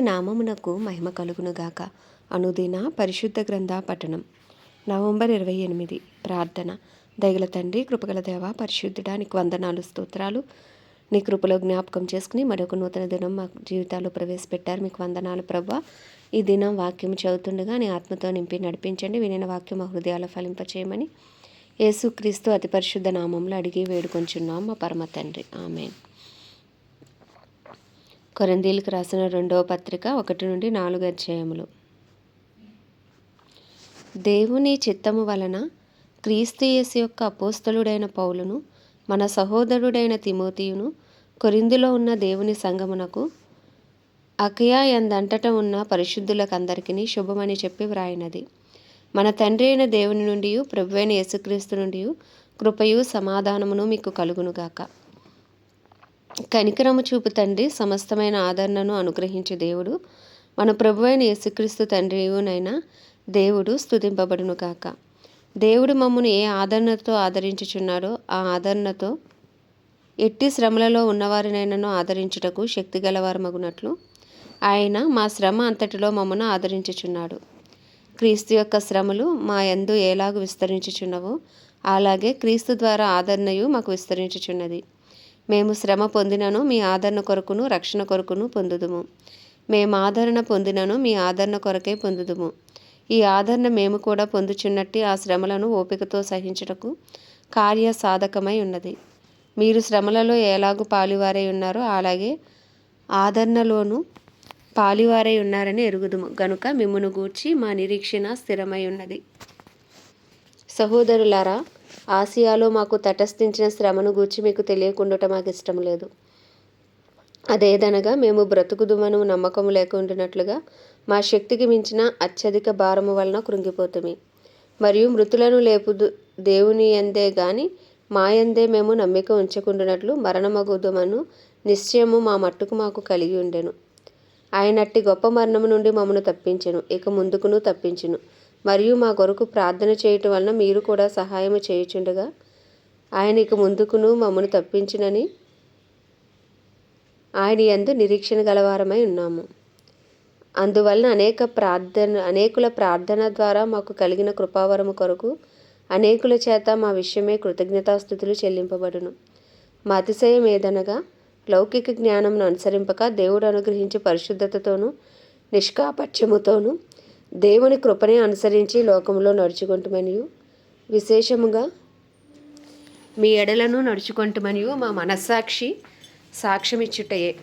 నామమునకు మహిమ కలుగునుగాక అనుదిన పరిశుద్ధ గ్రంథ పఠనం. నవంబర్ ఇరవై ఎనిమిది. ప్రార్థన. దయగల తండ్రి కృపగల దేవ పరిశుద్ధుడా నీకు వందనాలు స్తోత్రాలు. నీ కృపలో జ్ఞాపకం చేసుకుని మరొక నూతన దినం మా జీవితాల్లో ప్రవేశపెట్టారు. మీకు వందనాలు ప్రభా. ఈ దినం వాక్యం చదువుతుండగా నీ ఆత్మతో నింపి నడిపించండి. వినిన వాక్యం మా హృదయాల ఫలింపచేయమని యేసుక్రీస్తు అతి పరిశుద్ధ నామంలో అడిగి వేడుకొంచున్నాం మా పరమ తండ్రి. ఆమెన్. కొరందీలకు రాసిన రెండవ పత్రిక ఒకటి నుండి నాలుగు అధ్యాయములు. దేవుని చిత్తము వలన క్రీస్తుయేసు యొక్క అపోస్తలుడైన పౌలును మన సహోదరుడైన తిమోతియును కొరిందులో ఉన్న దేవుని సంగమునకు అకయా ఎందంటట ఉన్న పరిశుద్ధులకందరికీ శుభమని చెప్పి వ్రాయినది. మన తండ్రి అయిన దేవుని నుండి ప్రభువైన యేసుక్రీస్తు నుండి కృపయు సమాధానమును మీకు కలుగునుగాక. కనికరము చూపు తండ్రి సమస్తమైన ఆదరణను అనుగ్రహించే దేవుడు. మన ప్రభు అయిన యేసుక్రీస్తు తండ్రియునైనా దేవుడు స్థుతింపబడును కాక దేవుడు మమ్మను ఏ ఆదరణతో ఆదరించుచున్నాడో ఆ ఆదరణతో ఎట్టి శ్రమలలో ఉన్నవారినైనాను ఆదరించుటకు శక్తి గలవారమగునట్లు ఆయన మా శ్రమ అంతటిలో మమ్మను ఆదరించుచున్నాడు. క్రీస్తు యొక్క శ్రమలు మా యందు ఎలాగూ విస్తరించుచున్నవో అలాగే క్రీస్తు ద్వారా ఆదరణయు మాకు విస్తరించుచున్నది. మేము శ్రమ పొందినను మీ ఆదరణ కొరకును రక్షణ కొరకును పొందుదుము. మేము ఆదరణ పొందినను మీ ఆదరణ కొరకే పొందుదుము. ఈ ఆదరణ మేము కూడా పొందుచున్నట్టు ఆ శ్రమలను ఓపికతో సహించుటకు కార్య సాధకమై ఉన్నది. మీరు శ్రమలలో ఎలాగూ పాలివారై ఉన్నారో అలాగే ఆదరణలోనూ పాలివారై ఉన్నారని ఎరుగుదుము. గనుక మిమ్మును గూర్చి మా నిరీక్షణ స్థిరమై ఉన్నది. సహోదరులారా ఆసియాలో మాకు తటస్థించిన శ్రమను గూర్చి మీకు తెలియకుండా మాకు ఇష్టం లేదు. అదేదనగా మేము బ్రతుకుదుమను నమ్మకము లేకుంటున్నట్లుగా మా శక్తికి మించిన అత్యధిక భారము వలన కృంగిపోతుంది మరియు మృతులను లేపుదు దేవుని ఎందే గాని మాయందే మేము నమ్మిక ఉంచకుండానట్లు మరణమగుదమను నిశ్చయము మా మట్టుకు మాకు కలిగి ఉండెను. ఆయనట్టి గొప్ప మరణము నుండి మమ్మను తప్పించెను ఇక ముందుకును తప్పించును. మరియు మా కొరకు ప్రార్థన చేయటం వలన మీరు కూడా సహాయం చేయుచుండగా ఆయన ఇక ముందుకును మమ్మను తప్పించునని ఆయన ఎందు నిరీక్షణ గలవారమై ఉన్నాము. అందువలన అనేక ప్రార్థన అనేకుల ప్రార్థన ద్వారా మాకు కలిగిన కృపావరము కొరకు అనేకుల చేత మా విషయమే కృతజ్ఞతాస్థుతులు చెల్లింపబడును. మా అతిశయం ఏదనగా లౌకిక జ్ఞానంను అనుసరింపక దేవుడు అనుగ్రహించి పరిశుద్ధతతోనూ నిష్కాపట్యముతోనూ దేవుని కృపని అనుసరించి లోకంలో నడుచుకుంటుమనియు. విశేషముగా మీ ఎడలను నడుచుకుంటుమనియు మా మనస్సాక్షి సాక్ష్యమిచ్చుటయే.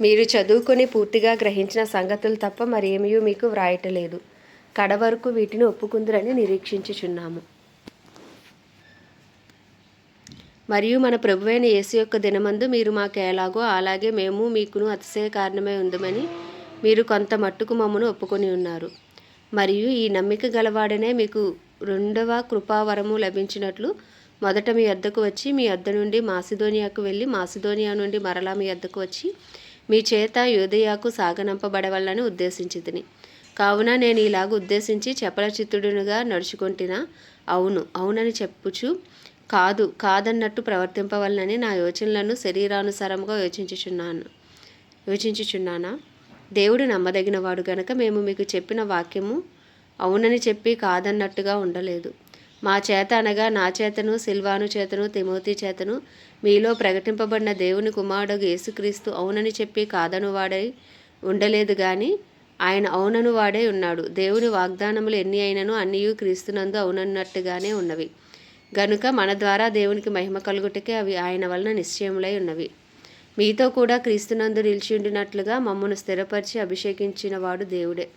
మీరు చదువుకొని పూర్తిగా గ్రహించిన సంగతులు తప్ప మరేమీ మీకు వ్రాయటలేదు. కడ వరకు వీటిని ఒప్పుకుందరని నిరీక్షించుచున్నాము. మరియు మన ప్రభువైన యేసు యొక్క దినమందు మీరు మాకు ఎలాగో అలాగే మేము మీకును అతిశయ కారణమై ఉందమని మీరు కొంత మట్టుకు మమ్మను ఒప్పుకొని ఉన్నారు. మరియు ఈ నమ్మిక గలవాడనే మీకు రెండవ కృపావరము లభించినట్లు మొదట మీ వద్దకు వచ్చి మీ వద్ద నుండి మాసిదోనియాకు వెళ్ళి మాసిదోనియా నుండి మరలా మీ వద్దకు వచ్చి మీ చేత యోధయాకు సాగనంపబడవలని ఉద్దేశించితిని. కావున నేను ఇలాగ ఉద్దేశించి చెప్పల చిత్తుడునుగా నడుచుకుంటున్నా అవును అవునని చెప్పుచు కాదు కాదన్నట్టు ప్రవర్తింపవలనని నా యోచనలను శరీరానుసారంగా యోచించుచున్నాను. యోచించుచున్నానా? దేవుడు నమ్మదగినవాడు గనక మేము మీకు చెప్పిన వాక్యము అవునని చెప్పి కాదన్నట్టుగా ఉండలేదు. మా చేత అనగా నా చేతను సిల్వాను చేతను తిమోతి చేతను మీలో ప్రకటింపబడిన దేవుని కుమారుడు యేసుక్రీస్తు అవునని చెప్పి కాదను వాడై ఉండలేదు కానీ ఆయన అవునను వాడే ఉన్నాడు. దేవుని వాగ్దానములు ఎన్ని అయినను అన్నీ క్రీస్తునందు అవునన్నట్టుగానే ఉన్నవి. గనుక మన ద్వారా దేవునికి మహిమ కలుగుటకే అవి ఆయన వలన నిశ్చయములై ఉన్నవి. మీతో కూడా క్రీస్తునందు నిలిచి ఉండినట్లుగా మమ్మను స్థిరపరిచి అభిషేకించిన వాడు దేవుడే.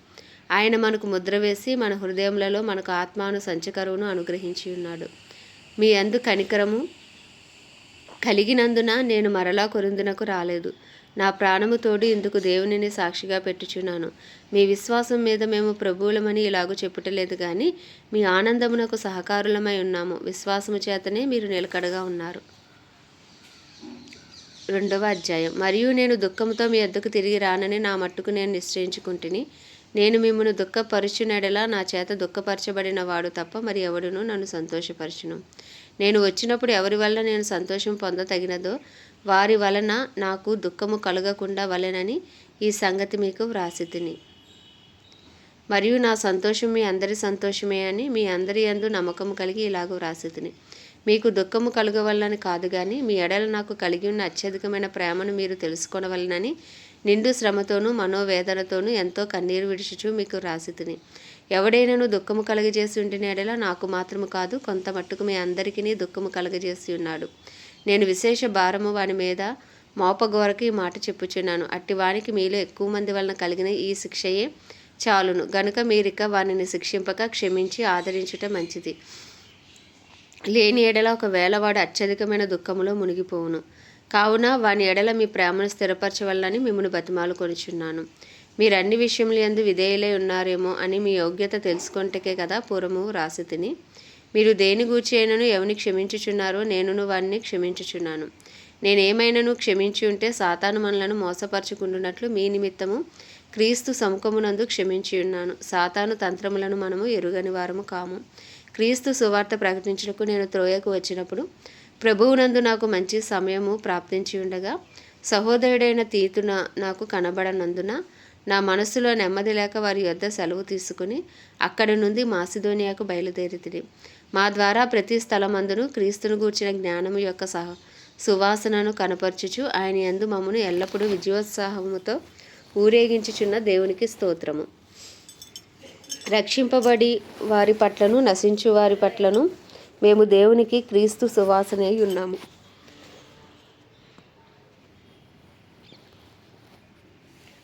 ఆయన మనకు ముద్ర వేసి మన హృదయములలో మనకు ఆత్మాను సంచకరువును అనుగ్రహించి ఉన్నాడు. మీ అందు కనికరము కలిగినందున నేను మరలా కొరిందునకు రాలేదు. నా ప్రాణము తోడు ఇందుకు దేవునిని సాక్షిగా పెట్టుచున్నాను. మీ విశ్వాసం మీద మేము ప్రభువులమని ఇలాగూ చెప్పుటలేదు కానీ మీ ఆనందమునకు సహకారులమై ఉన్నాము. విశ్వాసము చేతనే మీరు నిలకడగా ఉన్నారు. రెండవ అధ్యాయం. మరియు నేను దుఃఖంతో మీ ఎద్దకు తిరిగి రానని నా మట్టుకు నేను నిశ్చయించుకుంటుని నేను మిమ్మల్ని దుఃఖపరుచునడలా నా చేత దుఃఖపరచబడిన వాడు తప్ప మరి ఎవడును నన్ను సంతోషపరచును. నేను వచ్చినప్పుడు ఎవరి వల్ల నేను సంతోషం పొందతగినదో వారి వలన నాకు దుఃఖము కలగకుండా వలెనని ఈ సంగతి మీకు వ్రాసి తిని మరియు నా సంతోషం మీ అందరి సంతోషమే అని మీ అందరి యందు నమ్మకం కలిగి ఇలాగ వ్రాసి తిని మీకు దుఃఖము కలగవల్లని కాదు కానీ మీ ఎడల నాకు కలిగి ఉన్న అత్యధికమైన ప్రేమను మీరు తెలుసుకోవలనని నిండు శ్రమతోనూ మనోవేదనతోనూ ఎంతో కన్నీరు విడిచుచు మీకు రాసి తిని ఎవడైనాను దుఃఖము కలగజేసి ఉండిన ఎడల నాకు మాత్రము కాదు కొంత మట్టుకు మీ అందరికీ దుఃఖము కలగజేసి ఉన్నాడు. నేను విశేష భారము వాని మీద మోపగోరకు ఈ మాట చెప్పుచున్నాను. అట్టి వానికి మీలో ఎక్కువ మంది వలన కలిగిన ఈ శిక్షయే చాలును. గనుక మీరిక వానిని శిక్షింపక క్షమించి ఆదరించుట మంచిది. లేని ఎడల ఒకవేళ వాడు అత్యధికమైన దుఃఖములో మునిగిపోవును. కావున వాని ఎడల మీ ప్రేమను స్థిరపరచవల్లని మిమ్మల్ని బతిమాలు కొనుచున్నాను. మీరు అన్ని విషయములు ఎందు విధేయులై ఉన్నారేమో అని మీ యోగ్యత తెలుసుకుంటకే కదా పూర్వము రాసి తిని మీరు దేని గూర్చి అయినను ఎవని క్షమించుచున్నారో నేనును వారిని క్షమించుచున్నాను. నేనేమైనను క్షమించి ఉంటే సాతాను మనలను మోసపరచుకుంటున్నట్లు మీ నిమిత్తము క్రీస్తు సముఖమునందు క్షమించి ఉన్నాను. సాతాను తంత్రములను మనము ఎరుగని వారము కాము. క్రీస్తు సువార్త ప్రకటించుటకు నేను త్రోయకు వచ్చినప్పుడు ప్రభువునందు నాకు మంచి సమయము ప్రాప్తించి ఉండగా సహోదరుడైన తీతున నాకు కనబడనందున నా మనస్సులో నెమ్మది లేక వారి యొద్ద సెలవు తీసుకుని అక్కడి నుండి మాసిదోనియాకు బయలుదేరితిని మా ద్వారా ప్రతి స్థలమందును క్రీస్తును గూర్చిన జ్ఞానము యొక్క సహ సువాసనను కనపరచుచు ఆయన యందు మమ్మను ఎల్లప్పుడూ విజయోత్సాహముతో ఊరేగించుచున్న దేవునికి స్తోత్రము. రక్షింపబడి వారి పట్లను నశించు వారి పట్లను మేము దేవునికి క్రీస్తు సువాసనై ఉన్నాము.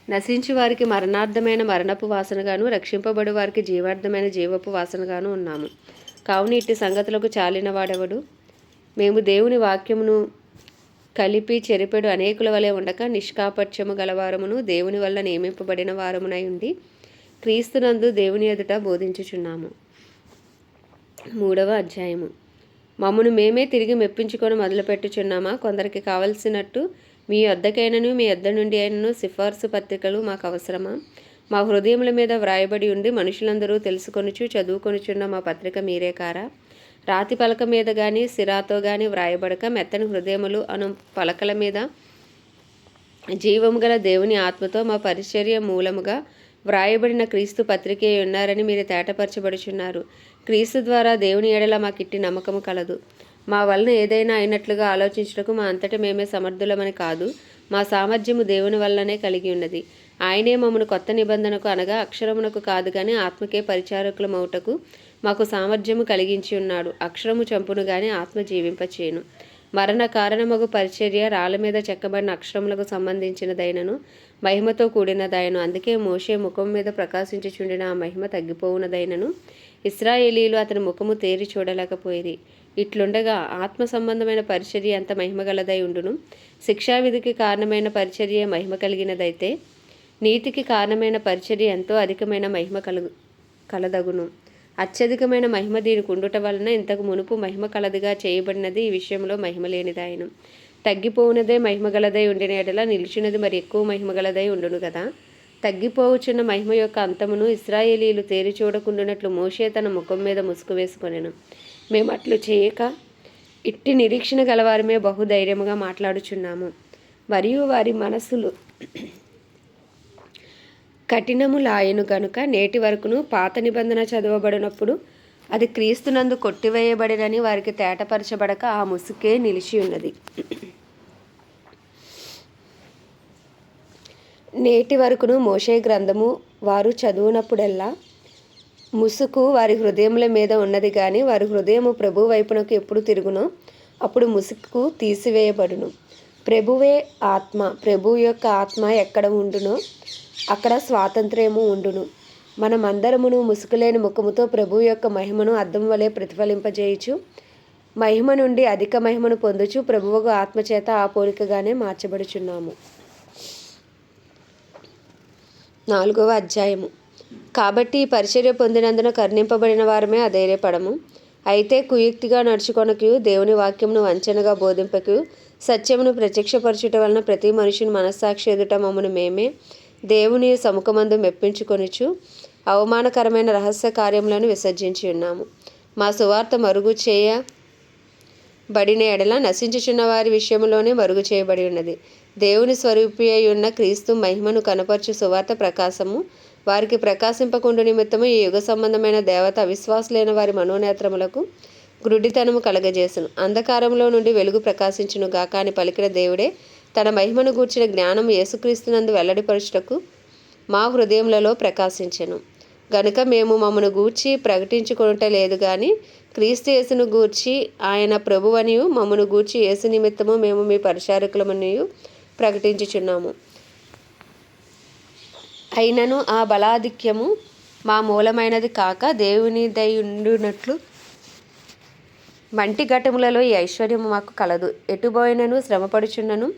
నశించి వారికి మరణార్థమైన మరణపు వాసనగాను రక్షింపబడి వారికి జీవార్థమైన జీవపు వాసనగాను ఉన్నాము. కావున ఇట్టి సంగతులకు చాలిన వాడెవడు మేము దేవుని వాక్యమును కలిపి చెరిపెడు అనేకుల వలె ఉండక నిష్కాపట్యము గలవారమును దేవుని వల్ల నియమింపబడిన వారమునై ఉండి క్రీస్తునందు దేవుని ఎదుట బోధించుచున్నాము. మూడవ అధ్యాయము. మమ్మను మేమే తిరిగి మెప్పించుకొని మొదలుపెట్టుచున్నామా? కొందరికి కావలసినట్టు మీ వద్దకైనను మీ వద్ద నుండి అయినను సిఫార్సు పత్రికలు మాకు అవసరమా? మా హృదయముల మీద వ్రాయబడి ఉండి మనుషులందరూ తెలుసుకొనుచు చదువుకొనుచున్న మా పత్రిక మీరే కారా? రాతి పలక మీద కానీ సిరాతో కానీ వ్రాయబడక మెత్తని హృదయములు అను పలకల మీద జీవము గల దేవుని ఆత్మతో మా పరిచర్య మూలముగా వ్రాయబడిన క్రీస్తు పత్రికే ఉన్నారని మీరు తేటపరచబడుచున్నారు. క్రీస్తు ద్వారా దేవుని ఎడల మాకిట్టి నమ్మకము కలదు. మా వలన ఏదైనా అయినట్లుగా ఆలోచించుటకు మా అంతటి మేమే సమర్థులమని కాదు మా సామర్థ్యము దేవుని వల్లనే కలిగి ఉన్నది. ఆయనే మమ్మను కొత్త నిబంధనకు అనగా అక్షరమునకు కాదు కానీ ఆత్మకే పరిచారకులమవుటకు మాకు సామర్థ్యము కలిగించి ఉన్నాడు. అక్షరము చంపును గాని ఆత్మ జీవింపచేయను. మరణ కారణమగు పరిచర్య రాళ్ళ మీద చెక్కబడిన అక్షరములకు సంబంధించినదైనను మహిమతో కూడినదైనను. అందుకే మోషే ముఖం మీద ప్రకాశించుచుండిన ఆ మహిమ తగ్గిపోవునదైనను. ఇస్రాయేలీలు అతని ముఖము తేరి చూడలేకపోయిరి. ఇట్లుండగా ఆత్మ సంబంధమైన పరిచర్య ఎంత మహిమగలదై ఉండును. శిక్షావిధికి కారణమైన పరిచర్య మహిమ కలిగినదైతే నీతికి కారణమైన పరిచర్య ఎంతో అధికమైన మహిమ కలుగు కలదగును. అత్యధికమైన మహిమ దీనికి ఉండుట వలన ఇంతకు మునుపు మహిమ కలదిగా చేయబడినది ఈ విషయంలో మహిమ లేనిదాయను. తగ్గిపోవునదే మహిమగలదై ఉండిన ఎడల నిలిచినది మరి ఎక్కువ మహిమగలదై ఉండును కదా తగ్గిపోవచ్చున్న మహిమ యొక్క అంతమును ఇస్రాయేలీలు తేరి చూడకుండానట్లు మోషే తన ముఖం మీద ముసుగు వేసుకొనెను. మేము అట్లు చేయక ఇట్టి నిరీక్షణ గలవారమే బహుధైర్యముగా మాట్లాడుచున్నాము. మరియు వారి మనస్సులు కఠినములాయను గనుక నేటి వరకును పాత నిబంధన చదవబడినప్పుడు అది క్రీస్తునందు కొట్టివేయబడినని వారికి తేటపరచబడక ఆ ముసుకే నిలిచి ఉన్నది. నేటి వరకును మోషే గ్రంథము వారు చదివినప్పుడల్లా ముసుకు వారి హృదయముల మీద ఉన్నది కానీ వారి హృదయము ప్రభు వైపునకు ఎప్పుడు తిరుగునో? అప్పుడు ముసుకు తీసివేయబడును. ప్రభువే ఆత్మ. ప్రభు యొక్క ఆత్మ ఎక్కడ ఉండునో? అక్కడ స్వాతంత్ర్యము ఉండును. మనమందరమును ముసుగులేని ముఖముతో ప్రభు యొక్క మహిమను అద్దం వలె ప్రతిఫలింపజేయచ్చు మహిమ నుండి అధిక మహిమను పొందుచు ప్రభువుకు ఆత్మచేత ఆ పోలికగానే మార్చబడుచున్నాము. నాలుగవ అధ్యాయము. కాబట్టి ఈ పరిచర్య పొందినందున కరుణింపబడిన వారమే అధైర్యపడము. అయితే కుయుక్తిగా నడుచుకొనకు దేవుని వాక్యమును వంచనగా బోధింపకు సత్యమును ప్రత్యక్షపరచుట వలన ప్రతి మనుషుని మనస్సాక్షి ఎదుట మమ్మను మేమే దేవుని సముఖమందు మెప్పించుకొనుచు అవమానకరమైన రహస్య కార్యములను విసర్జించి ఉన్నాము. మా సువార్త మరుగు చేయ బడిన ఎడల నశించుచున్న వారి విషయంలోనే మరుగు చేయబడి ఉన్నది. దేవుని స్వరూపి అయి ఉన్న క్రీస్తు మహిమను కనపరచు సువార్త ప్రకాశము వారికి ప్రకాశింపకుండు నిమిత్తము ఈ యుగ సంబంధమైన దేవత అవిశ్వాసులైన వారి మనోనేత్రములకు గ్రుడితనము కలగజేసును. అంధకారంలో నుండి వెలుగు ప్రకాశించును గాక అని పలికిన దేవుడే తన మహిమను గూర్చిన జ్ఞానం యేసుక్రీస్తునందు వెల్లడిపరచుటకు మా హృదయములలో ప్రకాశించెను. గనుక మేము మమ్మను గూర్చి ప్రకటించుకుంటలేదు కానీ క్రీస్తు యేసును గూర్చి ఆయన ప్రభువనియు మమ్మను గూర్చి యేసు నిమిత్తము మేము మీ పరిచారకులమనియు ప్రకటించుచున్నాము. అయినను ఆ బలాధిక్యము మా మూలమైనది కాక దేవుని దయుండునట్లు మంటి ఘటములలో ఈ ఐశ్వర్యము మాకు కలదు. ఎటుబోయినను శ్రమపడుచున్నను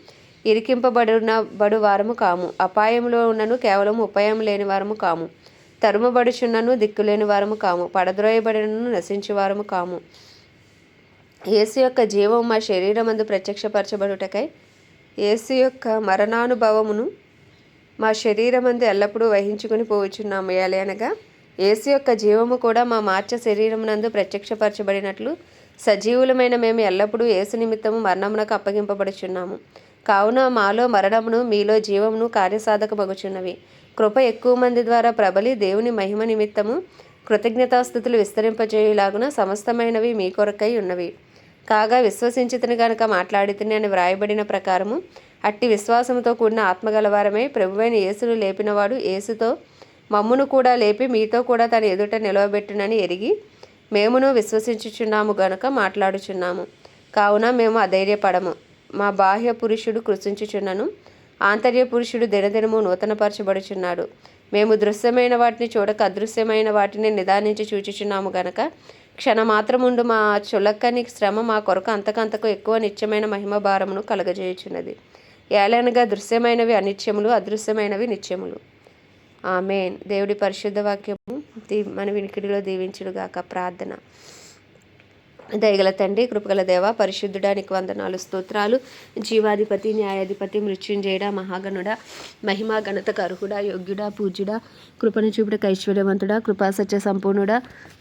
ఇరికింపబడిన బడు వారము కాము. అపాయంలో ఉన్నను కేవలం ఉపాయం లేని వారము కాము. తరుమబడుచున్నను దిక్కులేని వారము కాము. పడద్రోయబడినను నశించు వారము కాము. యేసు యొక్క జీవం మా శరీరమందు ప్రత్యక్షపరచబడుటకై యేసు యొక్క మరణానుభవమును మా శరీరమందు ఎల్లప్పుడూ వహించుకుని పోవచ్చున్నాము అనగా యేసు యొక్క జీవము కూడా మా మార్చ శరీరమునందు ప్రత్యక్షపరచబడినట్లు సజీవులమైన మేము ఎల్లప్పుడూ యేసు నిమిత్తము మరణమునకు అప్పగింపబడుచున్నాము. కావున మాలో మరణమును మీలో జీవమును కార్యసాధకమగుచున్నవి. కృప ఎక్కువ మంది ద్వారా ప్రబలి దేవుని మహిమ నిమిత్తము కృతజ్ఞతాస్థుతులు విస్తరింపజేయులాగున సమస్తమైనవి మీ కొరకై ఉన్నవి. కాగా విశ్వసించితని గనుక మాట్లాడితేనే అని వ్రాయబడిన ప్రకారము అట్టి విశ్వాసంతో కూడిన ఆత్మగలవారమై ప్రభువైన యేసును లేపినవాడు యేసుతో మమ్మును కూడా లేపి మీతో కూడా తన ఎదుట నిలవబెట్టునని ఎరిగి మేమును విశ్వసించుచున్నాము గనుక మాట్లాడుచున్నాము. కావున మేము అధైర్యపడము. మా బాహ్య పురుషుడు కృషించుచున్నను ఆంతర్య పురుషుడు దినదినము నూతనపరచబడుచున్నాడు. మేము దృశ్యమైన వాటిని చూడక అదృశ్యమైన వాటిని నిదానించి చూచుచున్నాము గనక క్షణమాత్రముండు మా చులక్కని శ్రమ మా కొరకు అంతకంతకు ఎక్కువ నిత్యమైన మహిమ భారమును కలగజేయుచున్నది. ఏలనగా దృశ్యమైనవి అనిత్యములు అదృశ్యమైనవి నిత్యములు. ఆమెన్. దేవుడి పరిశుద్ధ వాక్యము దీ మన వినికిడిలో దీవించుడుగాక ప్రార్థన. దయగల తండ్రి కృపగల దేవ పరిశుద్ధుడానికి వందనాలు స్తోత్రాలు. జీవాధిపతి న్యాయాధిపతి మృత్యుంజయుడ మహాగణుడ మహిమా గణత కర్హుడ యోగ్యుడ పూజ్యుడ కృపను చూపుడకు ఐశ్వర్యవంతుడ కృపా సత్య సంపూర్ణుడ.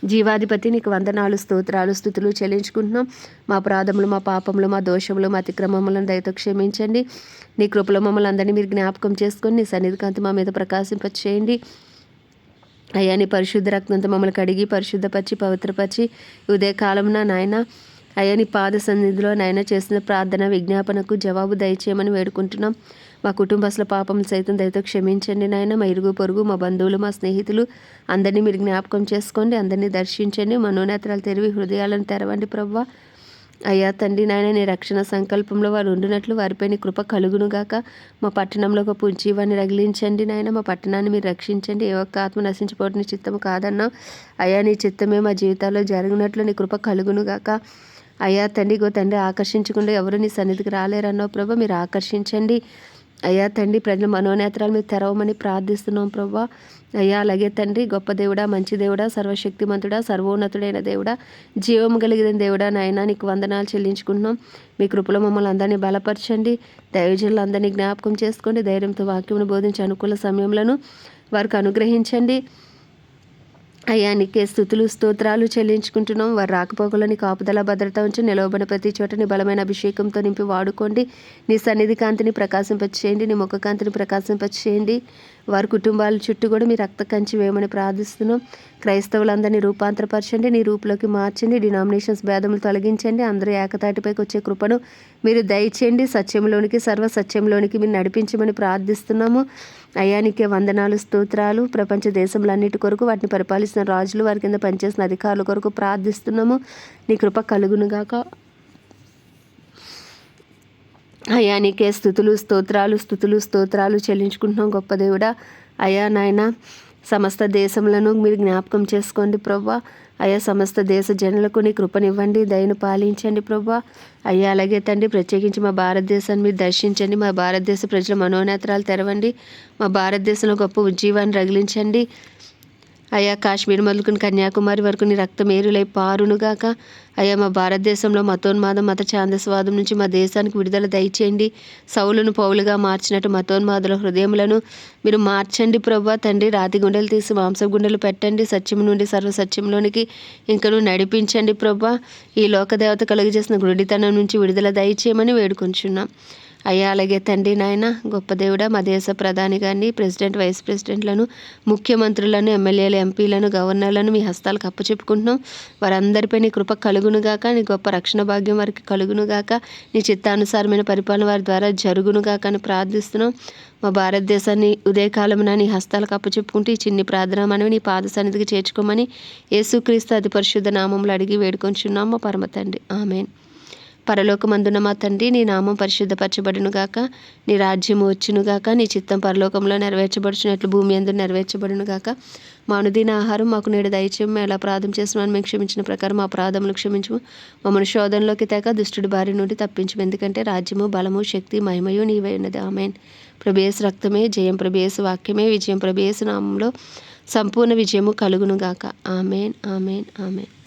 జీవాధిపతి నీకు వందనాలు స్తోత్రాలు స్థుతులు చెల్లించుకుంటున్నాం. మా ప్రాధములు మా పాపములు మా దోషములు మా అతిక్రమములను దయతో క్షమించండి. నీ కృపలో మమ్మల్ని అందరినీ మీరు జ్ఞాపకం చేసుకొని నీ సన్నిధి కాంతి మా మీద ప్రకాశింపచేయండి. అయ్యా నీ పరిశుద్ధ రక్తంతో మమ్మల్ని కడిగి పరిశుద్ధపరిచి పవిత్రపరిచి ఉదయకాలంన నాయన అయ్యా నీ పాద సన్నిధిలో నాయన చేసిన ప్రార్థన విజ్ఞాపనకు జవాబు దయచేయమని వేడుకుంటున్నాం. మా కుటుంబస్తుల పాపం సైతం దయతో క్షమించండి నాయన. మా ఇరుగు పొరుగు మా బంధువులు మా స్నేహితులు అందరినీ మీరు జ్ఞాపకం చేసుకోండి అందరినీ దర్శించండి. మనోనేత్రాలు తెరివి హృదయాలను తెరవండి ప్రవ్వా. అయ్యా తండ్రి నాయన నీ రక్షణ సంకల్పంలో వారు ఉండినట్లు వారిపై నీ కృప కలుగునుగాక. మా పట్టణంలో ఒక పుంచి పుంజీవాన్ని రగిలించండి నాయన మా పట్టణాన్ని మీరు రక్షించండి. ఏ ఒక్క ఆత్మ నశించిపోవడం చిత్తము కాదన్నా అయ్యా నీ చిత్తమే మా జీవితాల్లో జరిగినట్లు నీ కృప కలుగునుగాక. అయ్యా తండ్రి గో తండ్రి ఆకర్షించకుండా ఎవరు నీ సన్నిధికి రాలేరన్నో ప్రభా మీరు ఆకర్షించండి. అయ్యా తండ్రి ప్రజల మనోనేత్రాలు మీరు తెరవమని ప్రార్థిస్తున్నాం ప్రభా. అయ్యా అలాగే తండ్రి గొప్ప దేవుడా మంచి దేవుడా సర్వశక్తిమంతుడా సర్వోన్నతుడైన దేవుడా జీవం కలిగిన దేవుడా నాయన నీకు వందనాలు చెల్లించుకుంటున్నాం. మీ కృపలో మమ్మల్ని అందరినీ బలపరచండి. దైవజనులు అందరినీ జ్ఞాపకం చేసుకోండి. ధైర్యంతో వాక్యమును బోధించే అనుకూల సమయంలో వారికి అనుగ్రహించండి. అయ్యా నీకే స్థుతులు స్తోత్రాలు చెల్లించుకుంటున్నాం. వారు రాకపోకలని కాపుదల భద్రత ఉంచి నిలవబడిన ప్రతి చోట నీ బలమైన అభిషేకంతో నింపి వాడుకోండి. నీ సన్నిధి కాంతిని ప్రకాశింపచేయండి. నీ ముఖ కాంతిని ప్రకాశింపచేయండి. వారి కుటుంబాల చుట్టూ కూడా మీ రక్త కంచి వేయమని ప్రార్థిస్తున్నాం. క్రైస్తవులందరినీ రూపాంతరపరచండి నీ రూపులోకి మార్చండి డినామినేషన్స్ భేదములు తొలగించండి అందరూ ఏకతాటిపైకి వచ్చే కృపను మీరు దయచేయండి. సత్యంలోనికి సర్వ సత్యంలోనికి మీరు నడిపించమని ప్రార్థిస్తున్నాము. అయానికే వందనాలు స్తోత్రాలు. ప్రపంచ దేశంలన్నిటి కొరకు వాటిని పరిపాలిస్తున్న రాజులు వారి కింద పనిచేసిన అధికారుల కొరకు ప్రార్థిస్తున్నాము. నీ కృప కలుగునుగాక. అయ్యా నీకే స్థుతులు స్తోత్రాలు స్థుతులు స్తోత్రాలు చెల్లించుకుంటున్నాం గొప్ప దేవుడా. అయ్యా నాయన సమస్త దేశములను మీరు జ్ఞాపకం చేసుకోండి ప్రభా అయ్యా సమస్త దేశ జనులకు నీ కృపనివ్వండి దయను పాలించండి ప్రభా అయ్యా అలాగే తండ్రి ప్రత్యేకించి మా భారతదేశాన్ని మీరు దర్శించండి మా భారతదేశ ప్రజల మనోనేత్రాలు తెరవండి మా భారతదేశంలో గొప్ప ఉజ్జీవాన్ని రగిలించండి. అయా కాశ్మీర్ మొదలుకుని కన్యాకుమారి వరకు నీ రక్త మేరులై పారునుగాక. అయ్యా మా భారతదేశంలో మతోన్మాదం మత ఛాందస్వాదం నుంచి మా దేశానికి విడుదల దయచేయండి. సౌలును పౌలుగా మార్చినట్టు మతోన్మాదుల హృదయములను మీరు మార్చండి ప్రభా తండ్రి. రాతి గుండెలు తీసి మాంస గుండెలు పెట్టండి. సత్యం నుండి సర్వసత్యంలోనికి ఇంకను నడిపించండి ప్రభా. ఈ లోకదేవత కలుగజేసిన గుడితనం నుంచి విడుదల దయచేయమని వేడుకొంచున్నాం. అయ్యా అలాగే తండ్రి నాయన గొప్ప దేవుడా మా దేశ ప్రధాని గారిని ప్రెసిడెంట్ వైస్ ప్రెసిడెంట్లను ముఖ్యమంత్రులను ఎమ్మెల్యేలు ఎంపీలను గవర్నర్లను మీ హస్తాలకు అప్పచెప్పుకుంటున్నాం. వారందరిపై నీ కృప కలుగునుగాక నీ గొప్ప రక్షణ భాగ్యం వారికి కలుగునుగాక నీ చిత్తానుసారమైన పరిపాలన వారి ద్వారా జరుగునుగాక అని ప్రార్థిస్తున్నాం. మా భారతదేశాన్ని ఉదయకాలమున నీ హస్తాలకు అప్పచెప్పుకుంటూ ఈ చిన్ని ప్రార్థన మనవి నీ పాద సన్నిధికి చేర్చుకోమని యేసుక్రీస్తు అతి పరిశుద్ధ నామంలో అడిగి వేడుకొంచున్నాం. మా పరమ తండ్రి. ఆమెన్. పరలోకమందున మా తండ్రి నీ నామం పరిశుద్ధపరచబడును గాక. నీ రాజ్యము వచ్చును గాక. నీ చిత్తం పరలోకంలో నెరవేర్చబడుచున్నట్లు భూమి అందు నెరవేర్చబడును గాక. మా అనుదిన ఆహారం మాకు నేడు దయచేయం మేము ఎలా ప్రార్థన చేస్తున్నామని మేము క్షమించిన ప్రకారం మా ప్రాధములు క్షమించము. మమ్మల్ని శోధనలోకి తేక దుష్టుడి బారి నుండి తప్పించము. ఎందుకంటే రాజ్యము బలము శక్తి మహిమయు నీవై ఉన్నది. ఆమెన్. ప్రభేసు రక్తమే జయం ప్రభేసు వాక్యమే విజయం ప్రభేస్ నామంలో సంపూర్ణ విజయము కలుగును గాక. Amen amen amen.